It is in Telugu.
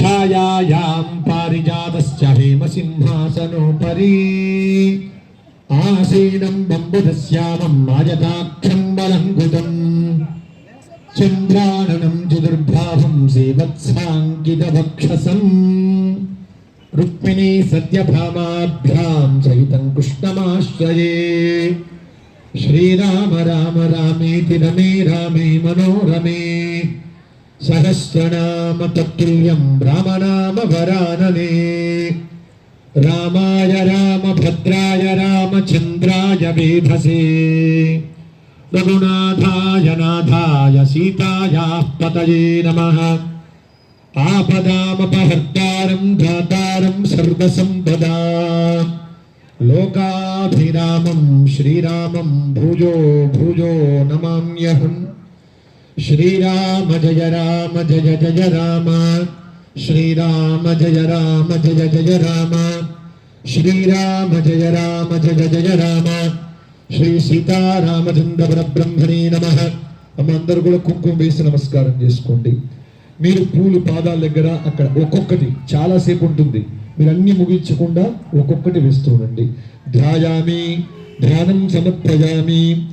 ఛాయాయాం పారిజాతశ్చ హేమసింహాసనోపరి. ఆసీనం బంబుధశ్యామం రాజతాక్షం బలంకుతం. చంద్రాననం చతుర్భావం సేవత్సాంకితవక్షసం రుక్మిణీ సత్యభామాభ్యాం సహితం కృష్ణమాశ్రయే. శ్రీరామ రామ రామేతి రమే రామే మనోరమే. सहस्रनाम तत्ल्यम सहस्रनामतत्ल्यं रामनामवरानने। रामाय राम भद्राय राम चंद्राय वेधसे। रघुनाथाय नाथाय सीताय पतये नमः। आपदामपहर्तारं धातारं सर्वसंपदा लोकाभिरामं श्रीरामं भुजो भुजो नमाम्यहम्। శ్రీరామ జయ రామ జయ జయ రామ. శ్రీరామ జయ రామ జయ జయ రామ. శ్రీరామ జయ రామ జయ జయ రామ. శ్రీ సీతారామచంద్ర పరబ్రహ్మణే నమ. అమ్మ అందరు కూడా కుంకుమ వేసి నమస్కారం చేసుకోండి. మీరు పూలు పాదాల దగ్గర అక్కడ ఒక్కొక్కటి చాలాసేపు ఉంటుంది. మీరు అన్ని ముగించకుండా ఒక్కొక్కటి వేస్తూ ఉండండి. ధ్యాయామి ధ్యానం సమర్పయామి.